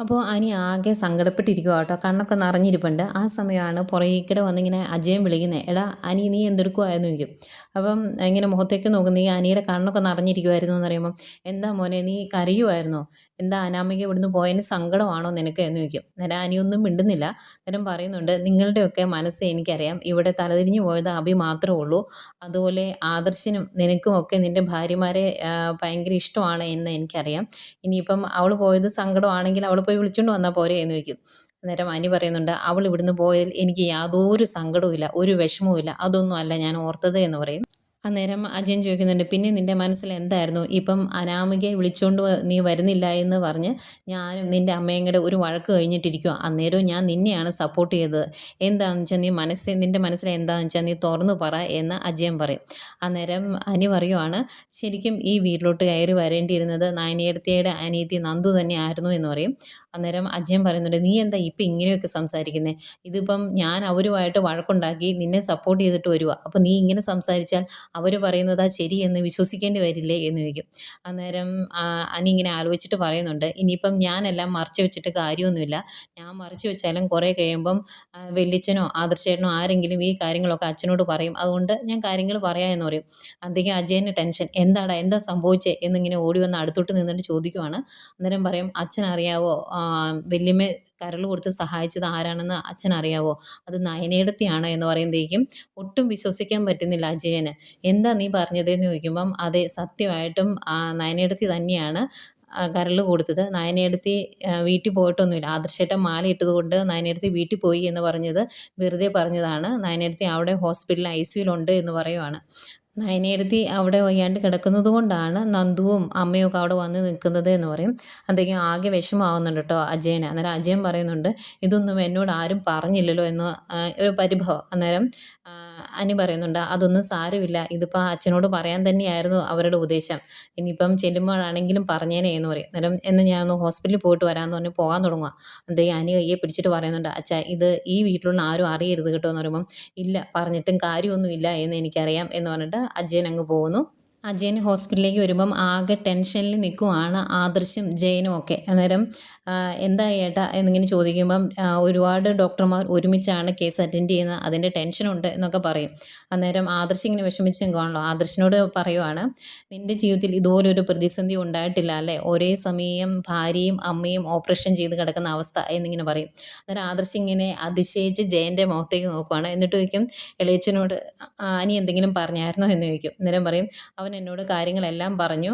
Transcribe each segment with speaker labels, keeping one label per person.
Speaker 1: അപ്പോൾ അനി ആകെ സങ്കടപ്പെട്ടിരിക്കുക കേട്ടോ. കണ്ണൊക്കെ നിറഞ്ഞിരിപ്പുണ്ട്. ആ സമയമാണ് പുറകിക്കടെ വന്നിങ്ങനെ അജയം വിളിക്കുന്നത് എടാ അനി നീ എന്തെടുക്കുമായിരുന്നു ചോദിക്കും. അപ്പം ഇങ്ങനെ മുഖത്തേക്ക് നോക്കുന്ന ഈ അനിയുടെ കണ്ണൊക്കെ നിറഞ്ഞിരിക്കുമായിരുന്നു എന്ന് പറയുമ്പം എന്താ മോനെ നീ കരയുമായിരുന്നോ എന്താ അനാമിക ഇവിടുന്ന് പോയതിന് സങ്കടമാണോ നിനക്ക്? എന്ന് ചോദിക്കും. നേരം അനിയൊന്നും മിണ്ടുന്നില്ല. നേരം പറയുന്നുണ്ട് നിങ്ങളുടെയൊക്കെ മനസ്സ് എനിക്കറിയാം. ഇവിടെ തലതിരിഞ്ഞു പോയത് അഭി മാത്രമേ ഉള്ളൂ. അതുപോലെ ആദർശനും നിനക്കുമൊക്കെ നിന്റെ ഭാര്യമാരെ ഭയങ്കര ഇഷ്ടമാണ് എന്ന് എനിക്കറിയാം. ഇനിയിപ്പം അവൾ പോയത് സങ്കടമാണെങ്കിൽ അവൾ പോയി വിളിച്ചുകൊണ്ട് വന്നാൽ പോരെ എന്ന് വയ്ക്കും അന്നേരം അനി പറയുന്നുണ്ട് അവൾ ഇവിടുന്ന് പോയതിൽ എനിക്ക് യാതൊരു സങ്കടവും ഇല്ല ഒരു വിഷമവും ഇല്ല അതൊന്നും അല്ല ഞാൻ ഓർത്തത് എന്ന് പറയും. അന്നേരം അജയൻ ചോദിക്കുന്നുണ്ട് പിന്നെ നിന്റെ മനസ്സിൽ എന്തായിരുന്നു? ഇപ്പം അനാമികയെ വിളിച്ചുകൊണ്ട് നീ വരുന്നില്ല എന്ന് പറഞ്ഞ് ഞാനും നിന്റെ അമ്മയും കൂടെ ഒരു വഴക്ക് കഴിഞ്ഞിട്ടിരിക്കുക അന്നേരവും ഞാൻ നിന്നെയാണ് സപ്പോർട്ട് ചെയ്തത്. എന്താണെന്ന് വെച്ചാൽ നീ മനസ്സിൽ നിന്റെ മനസ്സിൽ എന്താണെന്ന് വെച്ചാൽ നീ തുറന്നു പറ എന്ന് അജയൻ പറയും. അന്നേരം അനി പറയുവാണ് ശരിക്കും ഈ വീട്ടിലോട്ട് കയറി വരേണ്ടിയിരുന്നത് നായനിയടത്തിയുടെ അനീതി നന്ദു തന്നെയായിരുന്നു എന്ന് പറയും. അന്നേരം അജയൻ പറയുന്നുണ്ട് നീ എന്താ ഇപ്പം ഇങ്ങനെയൊക്കെ സംസാരിക്കുന്നത് ഇതിപ്പം ഞാൻ അവരുമായിട്ട് വഴക്കുണ്ടാക്കി നിന്നെ സപ്പോർട്ട് ചെയ്തിട്ട് വരുവാ. അപ്പോൾ നീ ഇങ്ങനെ സംസാരിച്ചാൽ അവർ പറയുന്നതാ ശരി എന്ന് വിശ്വസിക്കേണ്ടി വരില്ലേ? എന്ന് ചോദിക്കും. അന്നേരം അനി ഇങ്ങനെ ആലോചിച്ചിട്ട് പറയുന്നുണ്ട് ഇനിയിപ്പം ഞാനെല്ലാം മറച്ചു വെച്ചിട്ട് കാര്യമൊന്നുമില്ല. ഞാൻ മറച്ചു വെച്ചാലും കുറേ കഴിയുമ്പം വെല്ലിച്ചനോ ആദർശേട്ടനോ ആരെങ്കിലും ഈ കാര്യങ്ങളൊക്കെ അച്ഛനോട് പറയും. അതുകൊണ്ട് ഞാൻ കാര്യങ്ങൾ പറയാമെന്ന് പറയും. അധികം അജയന് ടെൻഷൻ എന്താടാ എന്താ സംഭവിച്ചേ? എന്നിങ്ങനെ ഓടി വന്ന് അടുത്തോട്ട് നിന്നിട്ട് ചോദിക്കുവാണ്. അന്നേരം പറയും അച്ഛൻ അറിയാവോ വല്യമ്മ കരൾ കൊടുത്ത് സഹായിച്ചത് ആരാണെന്ന് അച്ഛൻ അറിയാവോ? അത് നയനേടത്തിയാണ് എന്ന് പറയുമ്പോഴേക്കും ഒട്ടും വിശ്വസിക്കാൻ പറ്റുന്നില്ല അജയന്. എന്താ നീ പറഞ്ഞതെന്ന് ചോദിക്കുമ്പം അതെ സത്യമായിട്ടും നയനേടത്തി തന്നെയാണ് കരൾ കൊടുത്തത്. നയനേടത്തി വീട്ടിൽ പോയിട്ടൊന്നുമില്ല. ആദർശേട്ടൻ മാല ഇട്ടതുകൊണ്ട് നയനേടത്തി വീട്ടിൽ പോയി എന്ന് പറഞ്ഞത് വെറുതെ പറഞ്ഞതാണ്. നയനേടത്തി അവിടെ ഹോസ്പിറ്റലിൽ ഐ സിയുലുണ്ട് എന്ന് പറയുവാണ്. നയനേടത്തി അവിടെ വയ്യാണ്ട് കിടക്കുന്നത് കൊണ്ടാണ് നന്ദുവും അമ്മയും ഒക്കെ അവിടെ വന്ന് നിൽക്കുന്നത് എന്ന് പറയും. അദ്ദേഹം ആകെ വിഷമാവുന്നുണ്ട് കേട്ടോ അജയനെ. അന്നേരം അജയൻ പറയുന്നുണ്ട് ഇതൊന്നും എന്നോട് ആരും പറഞ്ഞില്ലല്ലോ എന്ന് ഒരു പരിഭവം. അന്നേരം അനി പറയുന്നുണ്ട് അതൊന്നും സാരമില്ല. ഇതിപ്പോൾ അച്ഛനോട് പറയാൻ തന്നെയായിരുന്നു അവരുടെ ഉദ്ദേശം ഇനിയിപ്പം ചെല്ലുമ്പോഴാണെങ്കിലും പറഞ്ഞേനെ എന്ന് പറയും. അന്നേരം എന്ന് ഞാൻ ഒന്ന് ഹോസ്പിറ്റലിൽ പോയിട്ട് വരാമെന്ന് പറഞ്ഞ് പോകാൻ തുടങ്ങുക എന്തേ അനി കയ്യെ പിടിച്ചിട്ട് പറയുന്നുണ്ട് അച്ഛാ ഇത് ഈ വീട്ടിലുള്ള ആരും അറിയരുത് കേട്ടോ എന്ന് പറയുമ്പം ഇല്ല പറഞ്ഞിട്ടും കാര്യമൊന്നുമില്ല എന്ന് എനിക്കറിയാം എന്ന് പറഞ്ഞിട്ട് അജയൻ അങ്ങ് പോകുന്നു. അജയൻ ഹോസ്പിറ്റലിലേക്ക് വരുമ്പം ആകെ ടെൻഷനിൽ നിൽക്കുവാണ് ആദർശും ജയനും ഒക്കെ. അന്നേരം എന്താ ഏട്ടാ എന്നിങ്ങനെ ചോദിക്കുമ്പം ഒരുപാട് ഡോക്ടർമാർ ഒരുമിച്ചാണ് കേസ് അറ്റൻഡ് ചെയ്യുന്നത് അതിന്റെ ടെൻഷനുണ്ട് എന്നൊക്കെ പറയും. അന്നേരം ആദർശ് ഇങ്ങനെ വിഷമിച്ച് ആദർശനോട് ആദർശിനോട് പറയുവാണ് നിന്റെ ജീവിതത്തിൽ ഇതുപോലൊരു പ്രതിസന്ധി ഉണ്ടായിട്ടില്ല അല്ലേ? ഒരേ സമയം ഭാര്യയും അമ്മയും ഓപ്പറേഷൻ ചെയ്ത് കിടക്കുന്ന അവസ്ഥ എന്നിങ്ങനെ പറയും. അന്നേരം ആദർശ് ഇങ്ങനെ അതിശയിച്ച് ജയന്റെ മുഖത്തേക്ക് നോക്കുവാണ്. എന്നിട്ട് ചോദിക്കും ഇളയച്ചനോട് അനി എന്തെങ്കിലും പറഞ്ഞായിരുന്നോ? എന്ന് ചോദിക്കും. അന്നേരം പറയും അവൻ എന്നോട് കാര്യങ്ങളെല്ലാം പറഞ്ഞു.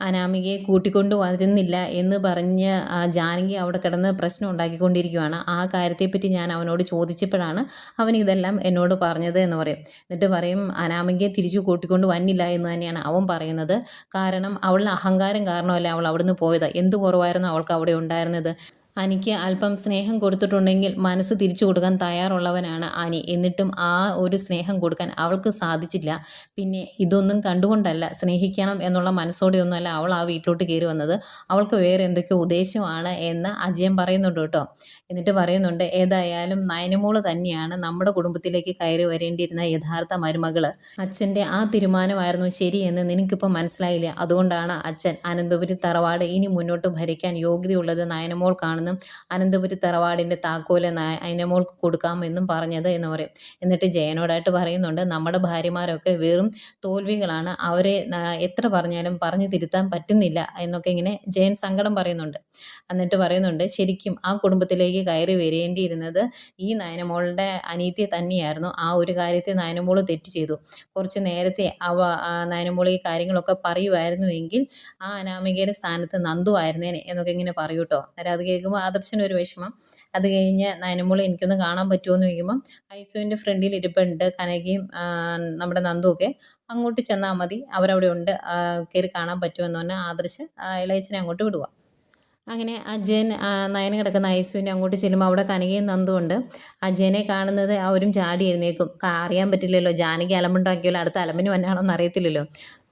Speaker 1: അനാമികയെ കൂട്ടിക്കൊണ്ടു വരുന്നില്ല എന്ന് പറഞ്ഞ് ജാനകി അവിടെ കിടന്ന് പ്രശ്നം ഉണ്ടാക്കിക്കൊണ്ടിരിക്കുകയാണ് ആ കാര്യത്തെപ്പറ്റി ഞാൻ അവനോട് ചോദിച്ചപ്പോഴാണ് അവൻ ഇതെല്ലാം എന്നോട് പറഞ്ഞത് എന്ന് പറയും. എന്നിട്ട് പറയും അനാമികയെ തിരിച്ചു കൂട്ടിക്കൊണ്ട് വന്നില്ല എന്ന് തന്നെയാണ് അവൻ പറയുന്നത്. കാരണം അവളുടെ അഹങ്കാരം കാരണമല്ല അവൾ അവിടുന്ന് പോയത്? എന്ത് കുറവായിരുന്നു അവൾക്ക് അവിടെ ഉണ്ടായിരുന്നത്? അനിക്ക് അല്പം സ്നേഹം കൊടുത്തിട്ടുണ്ടെങ്കിൽ മനസ്സ് തിരിച്ചു കൊടുക്കാൻ തയ്യാറുള്ളവനാണ് അനി. എന്നിട്ടും ആ ഒരു സ്നേഹം കൊടുക്കാൻ അവൾക്ക് സാധിച്ചില്ല. പിന്നെ ഇതൊന്നും കണ്ടുകൊണ്ടല്ല സ്നേഹിക്കണം എന്നുള്ള മനസ്സോടെയൊന്നുമല്ല അവൾ ആ വീട്ടിലോട്ട് കയറി വന്നത്. അവൾക്ക് വേറെ എന്തൊക്കെയോ ഉദ്ദേശമാണ് എന്ന് അജയൻ പറയുന്നുണ്ട് കേട്ടോ. എന്നിട്ട് പറയുന്നുണ്ട് ഏതായാലും നയനമോൾ തന്നെയാണ് നമ്മുടെ കുടുംബത്തിലേക്ക് കയറി വരേണ്ടിയിരുന്ന യഥാർത്ഥ മരുമകൾ അച്ഛന്റെ ആ തീരുമാനമായിരുന്നു ശരിയെന്ന് നിനക്കിപ്പോൾ മനസ്സിലായില്ല? അതുകൊണ്ടാണ് അച്ഛൻ അനന്തപുരി തറവാട് ഇനി മുന്നോട്ട് ഭരിക്കാൻ യോഗ്യതയുള്ളത് നയനമോൾക്കാണെന്ന് എന്നും അനന്തപുരി തറവാടിന്റെ താക്കോൽ അയനമോൾക്ക് കൊടുക്കാമെന്നും പറഞ്ഞത് എന്ന് പറയും. എന്നിട്ട് ജയനോടായിട്ട് പറയുന്നുണ്ട് നമ്മുടെ ഭാര്യമാരൊക്കെ വെറും തോൽവികളാണ്. അവരെ എത്ര പറഞ്ഞാലും പറഞ്ഞു തിരുത്താൻ പറ്റുന്നില്ല എന്നൊക്കെ ഇങ്ങനെ ജയൻ സങ്കടം പറയുന്നുണ്ട്. എന്നിട്ട് പറയുന്നുണ്ട് ശരിക്കും ആ കുടുംബത്തിലേക്ക് കയറി വരേണ്ടിയിരുന്നത് ഈ നയനമോളുടെ അനീതി തന്നെയായിരുന്നു. ആ ഒരു കാര്യത്തെ നയനമോൾ തെറ്റ് ചെയ്തു. കുറച്ച് നേരത്തെ അവ നയനമോൾ ഈ കാര്യങ്ങളൊക്കെ പറയുമായിരുന്നു എങ്കിൽ ആ അനാമികയുടെ സ്ഥാനത്ത് നന്ദു ആയിരുന്നേനെ എന്നൊക്കെ ഇങ്ങനെ പറയൂട്ടോ. അന്നേരം അത് കേൾക്കുമ്പോൾ നോക്കുമ്പോൾ ഒരു വിഷമം. അത് കഴിഞ്ഞ് നയനമോൾ എനിക്കൊന്ന് കാണാൻ പറ്റുമോ എന്ന് ചോദിക്കുമ്പോൾ ഐസുവിന്റെ ഫ്രണ്ടിൽ ഇരിപ്പുണ്ട് കനകയും നമ്മുടെ നന്ദുവൊക്കെ. അങ്ങോട്ട് ചെന്നാൽ മതി. അവരവിടെ ഉണ്ട് കയറി കാണാൻ പറ്റുമെന്ന് പറഞ്ഞാൽ ആദർശ് ഇളയച്ചനെ അങ്ങോട്ട് വിടുക. അങ്ങനെ അജയൻ നയന കിടക്കുന്ന ഐസുവിനെ അങ്ങോട്ട് ചെല്ലുമ്പോൾ അവിടെ കനകയും നന്ദുണ്ട് അജയനെ കാണുന്നത് അവരും ചാടി എഴുന്നേക്കും അറിയാൻ പറ്റില്ലല്ലോ. ജാനകി അലമ്പുണ്ടാക്കിയല്ലോ. അടുത്ത അലമ്പിന് വന്നാണോ എന്ന് അറിയത്തില്ലല്ലോ.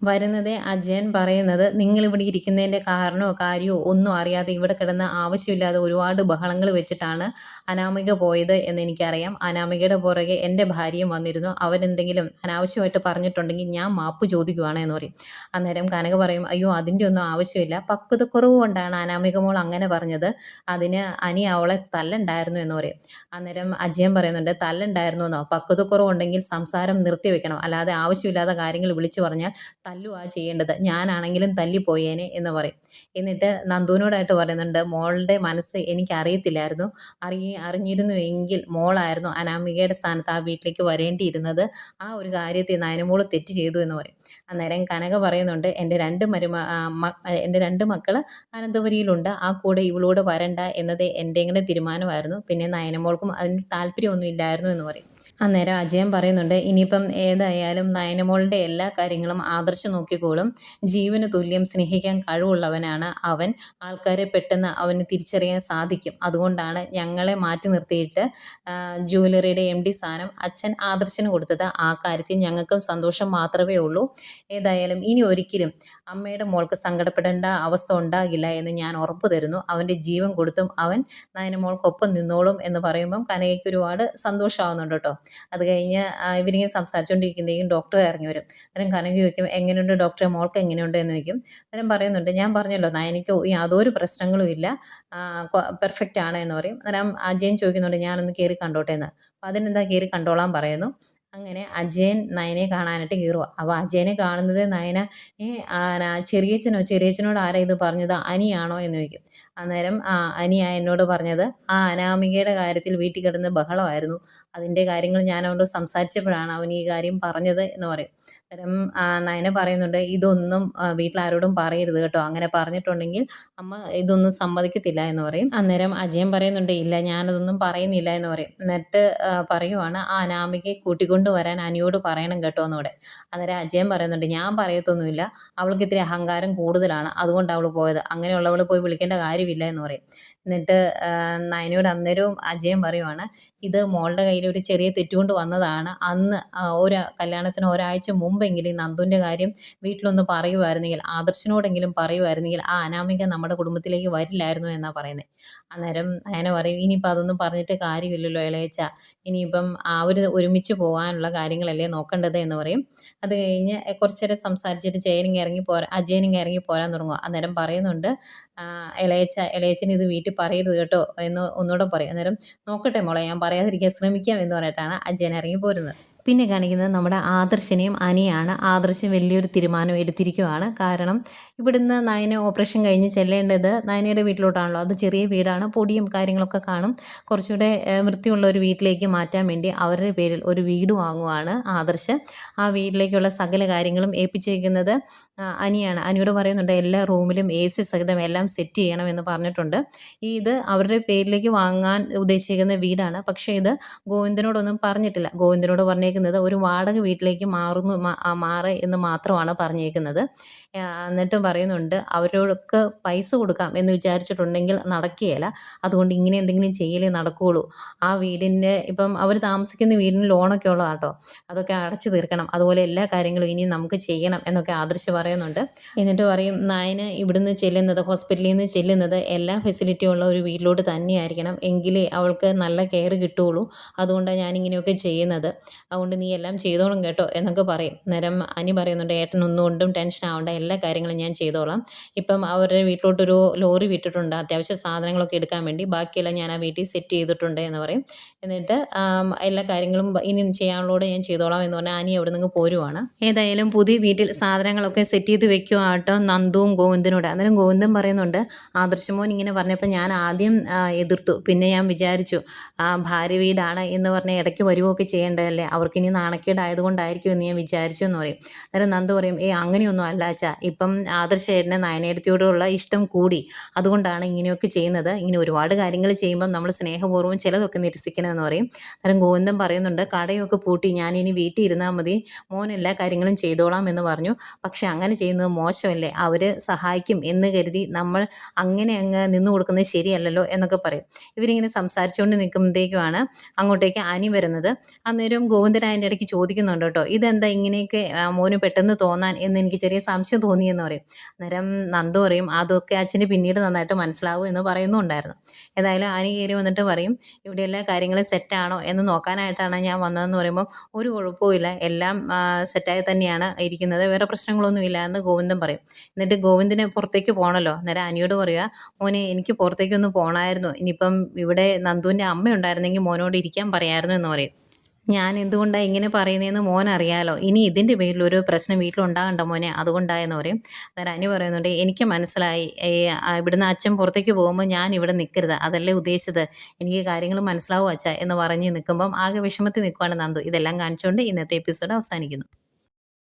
Speaker 1: വരുന്നത് അജയൻ പറയുന്നത്. നിങ്ങളിവിടെ ഇരിക്കുന്നതിന്റെ കാരണമോ കാര്യമോ ഒന്നും അറിയാതെ ഇവിടെ കിടന്ന് ആവശ്യമില്ലാതെ ഒരുപാട് ബഹളങ്ങൾ വെച്ചിട്ടാണ് അനാമിക പോയത് എന്ന് എനിക്കറിയാം. അനാമികയുടെ പുറകെ എന്റെ ഭാര്യയും വന്നിരുന്നു. അവരെന്തെങ്കിലും അനാവശ്യമായിട്ട് പറഞ്ഞിട്ടുണ്ടെങ്കിൽ ഞാൻ മാപ്പ് ചോദിക്കുവാണ് എന്ന് പറയും. അന്നേരം കനക പറയും അയ്യോ അതിന്റെ ഒന്നും ആവശ്യമില്ല. പക്വതക്കുറവ് കൊണ്ടാണ് അനാമിക മോൾ അങ്ങനെ പറഞ്ഞത്. അതിന് അനി അവളെ തല്ലുണ്ടായിരുന്നു എന്ന് പറയും. അന്നേരം അജയൻ പറയുന്നുണ്ട് തല്ലുണ്ടായിരുന്നു എന്നോ പക്വതക്കുറവുണ്ടെങ്കിൽ സംസാരം നിർത്തിവെക്കണം. അല്ലാതെ ആവശ്യമില്ലാത്ത കാര്യങ്ങൾ വിളിച്ചു പറഞ്ഞാൽ തല്ലുവാ ചെയ്യേണ്ടത്. ഞാനാണെങ്കിലും തല്ലിപ്പോയേനെ എന്ന് പറയും. എന്നിട്ട് നന്ദുവിനോടായിട്ട് പറയുന്നുണ്ട് മോളുടെ മനസ്സ് എനിക്ക് അറിയത്തില്ലായിരുന്നു അറിയ അറിഞ്ഞിരുന്നു എങ്കിൽ മോളായിരുന്നു അനാമികയുടെ സ്ഥാനത്ത് ആ വീട്ടിലേക്ക് വരേണ്ടിയിരുന്നത്. ആ ഒരു കാര്യത്തിൽ നയനമോൾ തെറ്റ് ചെയ്തു എന്ന് പറയും. അന്നേരം കനക പറയുന്നുണ്ട് എന്റെ രണ്ട് മരുമ എന്റെ രണ്ട് മക്കൾ അനന്തപുരിയിലുണ്ട്. ആ കൂടെ ഇവളോട് വരണ്ട എന്നത് എന്റെ തീരുമാനമായിരുന്നു. പിന്നെ നയനമോൾക്കും അതിന് താല്പര്യമൊന്നും ഇല്ലായിരുന്നു എന്ന് പറയും. അന്നേരം അജയൻ പറയുന്നുണ്ട് ഇനിയിപ്പം ഏതായാലും നയനമോളുടെ എല്ലാ കാര്യങ്ങളും ആദർശം നോക്കിക്കോളും. ജീവന് തുല്യം സ്നേഹിക്കാൻ കഴിവുള്ളവനാണ് അവൻ. ആൾക്കാരെ പെട്ടെന്ന് അവന് തിരിച്ചറിയാൻ സാധിക്കും. അതുകൊണ്ടാണ് ഞങ്ങളെ മാറ്റി നിർത്തിയിട്ട് ജ്വല്ലറിയുടെ എം ഡി സ്ഥാനം അച്ഛൻ ആദർശന് കൊടുത്തത്. ആ കാര്യത്തിൽ ഞങ്ങൾക്കും സന്തോഷം മാത്രമേ ഉള്ളൂ. ഏതായാലും ഇനി ഒരിക്കലും അമ്മയുടെ മോൾക്ക് സങ്കടപ്പെടേണ്ട അവസ്ഥ ഉണ്ടാകില്ല എന്ന് ഞാൻ ഉറപ്പ് തരുന്നു. അവന്റെ ജീവൻ കൊടുത്തും അവൻ നയനമോൾക്കൊപ്പം നിന്നോളും എന്ന് പറയുമ്പം കനകയ്ക്ക് ഒരുപാട് സന്തോഷമാവുന്നുണ്ട് കേട്ടോ. അത് കഴിഞ്ഞ് ഇവരിങ്ങനെ സംസാരിച്ചുകൊണ്ടിരിക്കുന്നതെങ്കിലും ഡോക്ടർ ഇറങ്ങി വരും. അന്നേരം കനക ചോദിക്കും എങ്ങനെയുണ്ട് ഡോക്ടറെ മോൾക്ക് എങ്ങനെയുണ്ട്? എന്ന് ചോദിക്കും. അന്നേരം പറയുന്നുണ്ട് ഞാൻ പറഞ്ഞല്ലോ എനിക്ക് യാതൊരു പ്രശ്നങ്ങളും ഇല്ല. പെർഫെക്റ്റ് ആണ് എന്ന് പറയും. അന്നേരം അജയൻ ചോദിക്കുന്നുണ്ട് ഞാനൊന്ന് കയറി കണ്ടോട്ടെ എന്ന്. അപ്പം അതിനെന്താ കയറി കണ്ടോളാൻ പറയുന്നു. അങ്ങനെ അജയൻ നയനെ കാണാനായിട്ട് കയറുക അപ്പോൾ അജയനെ കാണുന്നത് നയന ചെറിയച്ഛനോ ചെറിയച്ഛനോട് ആരാ ഇത് പറഞ്ഞത്? അനിയാണോ? എന്ന് ചോദിക്കും. അന്നേരം ആ അനിയാ എന്നോട് പറഞ്ഞത് ആ അനാമികയുടെ കാര്യത്തിൽ വീട്ടിൽ കിടന്ന് ബഹളമായിരുന്നു. അതിന്റെ കാര്യങ്ങൾ ഞാൻ അവനോട് സംസാരിച്ചപ്പോഴാണ് അവൻ ഈ കാര്യം പറഞ്ഞത് എന്ന് പറയും. അന്നേരം നയന പറയുന്നുണ്ട് ഇതൊന്നും വീട്ടിലാരോടും പറയരുത് കേട്ടോ. അങ്ങനെ പറഞ്ഞിട്ടുണ്ടെങ്കിൽ അമ്മ ഇതൊന്നും സമ്മതിക്കത്തില്ല എന്ന് പറയും. അന്നേരം അജയൻ പറയുന്നുണ്ട് ഇല്ല ഞാനതൊന്നും പറയുന്നില്ല എന്ന് പറയും. എന്നിട്ട് പറയുവാണ് ആ അനാമികയെ കൂട്ടിക്കൊണ്ട് വരാൻ അനിയോട് പറയണം കേട്ടോ എന്നൂടെ. അന്നേരം അജയൻ പറയുന്നുണ്ട് ഞാൻ പറയത്തൊന്നുമില്ല. അവൾക്ക് ഇത്തിരി അഹങ്കാരം കൂടുതലാണ്. അതുകൊണ്ട് അവൾ പോയത്. അങ്ങനെയുള്ളവൾ പോയി വിളിക്കേണ്ട കാര്യമില്ല എന്ന് പറയും. എന്നിട്ട് നയനയോട് അന്നേരവും അജയൻ പറയുവാണ് ഇത് മോളുടെ കയ്യിൽ ഒരു ചെറിയ തെറ്റുകൊണ്ട് വന്നതാണ്. അന്ന് ഒരു കല്യാണത്തിന് ഒരാഴ്ച മുമ്പെങ്കിലും ഈ നന്ദുവിന്റെ കാര്യം വീട്ടിലൊന്ന് പറയുമായിരുന്നെങ്കിൽ ആദർശിനോടെങ്കിലും പറയുമായിരുന്നെങ്കിൽ ആ അനാമിക നമ്മുടെ കുടുംബത്തിലേക്ക് വരില്ലായിരുന്നു എന്നാണ് പറയുന്നത് അന്നേരം നയന പറയും ഇനിയിപ്പോൾ അതൊന്നും പറഞ്ഞിട്ട് കാര്യമില്ലല്ലോ ഇളയച്ച. ഇനിയിപ്പം അവർ ഒരുമിച്ച് പോകാനുള്ള കാര്യങ്ങളല്ലേ നോക്കേണ്ടത്? എന്ന് പറയും. അത് കഴിഞ്ഞ് കുറച്ച് നേരം സംസാരിച്ചിട്ട് ജയനിങ് ഇറങ്ങി പോരാ അജയനിങ് ഇറങ്ങി പോരാൻ തുടങ്ങും അന്നേരം പറയുന്നുണ്ട് ഇളയച്ച ഇളയച്ചന് ഇത് വീട്ടിൽ പറയരുത് കേട്ടോ എന്ന് ഒന്നുകൂടെ പറയും. അന്നേരം നോക്കട്ടെ മോളെ ഞാൻ പറയാതിരിക്കാൻ ശ്രമിക്കാം എന്ന് പറഞ്ഞിട്ടാണ് അജയൻ ഇറങ്ങി പോരുന്നത് പിന്നെ കാണിക്കുന്നത് നമ്മുടെ ആദർശിനെയും അനിയാണ്. ആദർശം വലിയൊരു തീരുമാനം എടുത്തിരിക്കുവാണ്. കാരണം ഇവിടുന്ന് നയന ഓപ്പറേഷൻ കഴിഞ്ഞ് ചെല്ലേണ്ടത് നയനയുടെ വീട്ടിലോട്ടാണല്ലോ. അത് ചെറിയ വീടാണ്. പൊടിയും കാര്യങ്ങളൊക്കെ കാണും. കുറച്ചുകൂടെ വൃത്തിയുള്ള ഒരു വീട്ടിലേക്ക് മാറ്റാൻ വേണ്ടി അവരുടെ പേരിൽ ഒരു വീട് വാങ്ങുവാണ് ആദർശ്. ആ വീട്ടിലേക്കുള്ള സകല കാര്യങ്ങളും ഏൽപ്പിച്ചിരിക്കുന്നത് ആ, അനിയാണ്. അനിയോട് പറയുന്നുണ്ട് എല്ലാ റൂമിലും എ സി സഹിതം എല്ലാം സെറ്റ് ചെയ്യണമെന്ന് പറഞ്ഞിട്ടുണ്ട്. ഈ ഇത് അവരുടെ പേരിലേക്ക് വാങ്ങാൻ ഉദ്ദേശിക്കുന്ന വീടാണ്. പക്ഷേ ഇത് ഗോവിന്ദനോടൊന്നും പറഞ്ഞിട്ടില്ല. ഗോവിന്ദനോട് പറഞ്ഞേക്കുന്നത് ഒരു വാടക വീട്ടിലേക്ക് മാറുന്നു മാറ എന്ന് മാത്രമാണ് പറഞ്ഞേക്കുന്നത്. എന്നിട്ടും പറയുന്നുണ്ട് അവരോടൊക്കെ പൈസ കൊടുക്കാം എന്ന് വിചാരിച്ചിട്ടുണ്ടെങ്കിൽ നടക്കുകയില്ല. അതുകൊണ്ട് ഇങ്ങനെ എന്തെങ്കിലും ചെയ്യലേ നടക്കുകയുള്ളൂ. ആ വീടിന്റെ ഇപ്പം അവർ താമസിക്കുന്ന വീടിന് ലോണൊക്കെ ഉള്ളതാണ് കേട്ടോ അതൊക്കെ അടച്ചു തീർക്കണം. അതുപോലെ എല്ലാ കാര്യങ്ങളും ഇനി നമുക്ക് ചെയ്യണം എന്നൊക്കെ ആദർശ് പറയുന്നുണ്ട്. എന്നിട്ട് പറയും നായന് ഇവിടുന്ന് ചെല്ലുന്നത് ഹോസ്പിറ്റലിൽ നിന്ന് ചെല്ലുന്നത് എല്ലാ ഫെസിലിറ്റിയും ഉള്ള ഒരു വീട്ടിലോട്ട് തന്നെയായിരിക്കണം. എങ്കിലേ അവൾക്ക് നല്ല കെയർ കിട്ടുകയുള്ളൂ. അതുകൊണ്ടാണ് ഞാനിങ്ങനെയൊക്കെ ചെയ്യുന്നത്. അതുകൊണ്ട് നീ എല്ലാം ചെയ്തോളും കേട്ടോ എന്നൊക്കെ പറയും. നേരം അനി പറയുന്നുണ്ട് ഏട്ടൻ ഒന്നും കൊണ്ടും ടെൻഷൻ ആവണ്ട എല്ലാ കാര്യങ്ങളും ഞാൻ ചെയ്തോളാം. ഇപ്പം അവരുടെ വീട്ടിലോട്ടൊരു ലോറി വിട്ടിട്ടുണ്ട് അത്യാവശ്യ സാധനങ്ങളൊക്കെ എടുക്കാൻ വേണ്ടി. ബാക്കിയെല്ലാം ഞാൻ ആ വീട്ടിൽ സെറ്റ് ചെയ്തിട്ടുണ്ട് എന്ന് പറയും. എന്നിട്ട് എല്ലാ കാര്യങ്ങളും ഇനി ചെയ്യാനുള്ളതോടെ ഞാൻ ചെയ്തോളാം എന്ന് പറഞ്ഞാൽ അനി അവിടെ നിന്ന് പോരുവാണ്. ഏതായാലും പുതിയ വീട്ടിൽ സാധനങ്ങളൊക്കെ സെറ്റ് ചെയ്ത് വെക്കുക ആട്ടോ നന്ദുവും ഗോവിന്ദനോട്. അന്നേരം ഗോവിന്ദൻ പറയുന്നുണ്ട് ആദർശമോൻ ഇങ്ങനെ പറഞ്ഞപ്പോൾ ഞാൻ ആദ്യം എതിർത്തു. പിന്നെ ഞാൻ വിചാരിച്ചു ഭാര്യ വീടാണ് എന്ന് പറഞ്ഞാൽ ഇടയ്ക്ക് വരുവൊക്കെ ചെയ്യേണ്ടതല്ലേ? അവർക്ക് ഇനി നാണക്കേടായതുകൊണ്ടായിരിക്കും എന്ന് ഞാൻ വിചാരിച്ചു എന്ന് പറയും. അന്നേരം നന്ദു പറയും ഏ അങ്ങനെയൊന്നും അല്ല അച്ഛാ. ഇപ്പം ആദർശേട്ടന് നയനേടത്തിയോടുള്ള ഇഷ്ടം കൂടി. അതുകൊണ്ടാണ് ഇങ്ങനെയൊക്കെ ചെയ്യുന്നത്. ഇങ്ങനെ ഒരുപാട് കാര്യങ്ങൾ ചെയ്യുമ്പം നമ്മൾ സ്നേഹപൂർവം ചിലതൊക്കെ നിരസിക്കണമെന്ന് പറയും. അന്നേരം ഗോവിന്ദൻ പറയുന്നുണ്ട് കടയൊക്കെ പൂട്ടി ഞാൻ ഇനി വീട്ടിൽ ഇരുന്നാൽ മതി. മോൻ എല്ലാ കാര്യങ്ങളും ചെയ്തോളാം എന്ന് പറഞ്ഞു. പക്ഷെ അങ്ങനെ ചെയ്യുന്നത് മോശമല്ലേ? അവർ സഹായിക്കും എന്ന് കരുതി നമ്മൾ അങ്ങനെ അങ്ങ് നിന്നു കൊടുക്കുന്നത് ശരിയല്ലല്ലോ? എന്നൊക്കെ പറയും. ഇവരിങ്ങനെ സംസാരിച്ചുകൊണ്ട് നിൽക്കുമ്പോഴത്തേക്കുമാണ് അങ്ങോട്ടേക്ക് അനി വരുന്നത്. അന്നേരം ഗോവിന്ദൻ അച്ഛൻ അതിന്റെ ഇടയ്ക്ക് ചോദിക്കുന്നുണ്ട് കേട്ടോ ഇതെന്താ ഇങ്ങനെയൊക്കെ മോന് പെട്ടെന്ന് തോന്നാൻ? എന്ന് എനിക്ക് ചെറിയ സംശയം തോന്നിയെന്ന് പറയും. അന്നേരം നന്ദു പറയും അതൊക്കെ അച്ഛന് പിന്നീട് നന്നായിട്ട് മനസ്സിലാവും എന്ന് പറയുന്നുണ്ടായിരുന്നു. ഏതായാലും ആനി കയറി വന്നിട്ട് പറയും ഇവിടെ എല്ലാ കാര്യങ്ങളും സെറ്റാണോ എന്ന് നോക്കാനായിട്ടാണ് ഞാൻ വന്നതെന്ന് പറയുമ്പോൾ ഒരു കുഴപ്പമില്ല എല്ലാം സെറ്റായി തന്നെയാണ് ഇരിക്കുന്നത്. വേറെ പ്രശ്നങ്ങളൊന്നുമില്ല എന്ന് ഗോവിന്ദൻ പറയും. എന്നിട്ട് ഗോവിന്ദന് പുറത്തേക്ക് പോകണമല്ലോ അന്നേരം അനിയോട് പറയുക മോനെ എനിക്ക് പുറത്തേക്കൊന്ന് പോകണമായിരുന്നു ഇനിയിപ്പം ഇവിടെ നന്ദുവിന്റെ അമ്മ ഉണ്ടായിരുന്നെങ്കിൽ മോനോട് ഇരിക്കാൻ പറയായിരുന്നു എന്ന് പറയും. ഞാൻ എന്തുകൊണ്ടാണ് ഇങ്ങനെ പറയുന്നതെന്ന് മോൻ അറിയാലോ ഇനി ഇതിന്റെ പേരിൽ ഒരു പ്രശ്നം വീട്ടിലുണ്ടാകണ്ട മോനെ. അതുകൊണ്ടായെന്ന് പറയും. അന്നേരം അനി പറയുന്നുണ്ട് എനിക്ക് മനസ്സിലായി. ഇവിടുന്ന് അച്ഛൻ പുറത്തേക്ക് പോകുമ്പോൾ ഞാൻ ഇവിടെ നിൽക്കരുത് അതല്ലേ ഉദ്ദേശിച്ചത്? എനിക്ക് കാര്യങ്ങൾ മനസ്സിലാവും അച്ഛ എന്ന് പറഞ്ഞ് നിൽക്കുമ്പം ആകെ വിഷമത്തിൽ നിൽക്കുവാണ് നന്ദു. ഇതെല്ലാം കാണിച്ചുകൊണ്ട് ഇന്നത്തെ എപ്പിസോഡ് അവസാനിക്കുന്നു.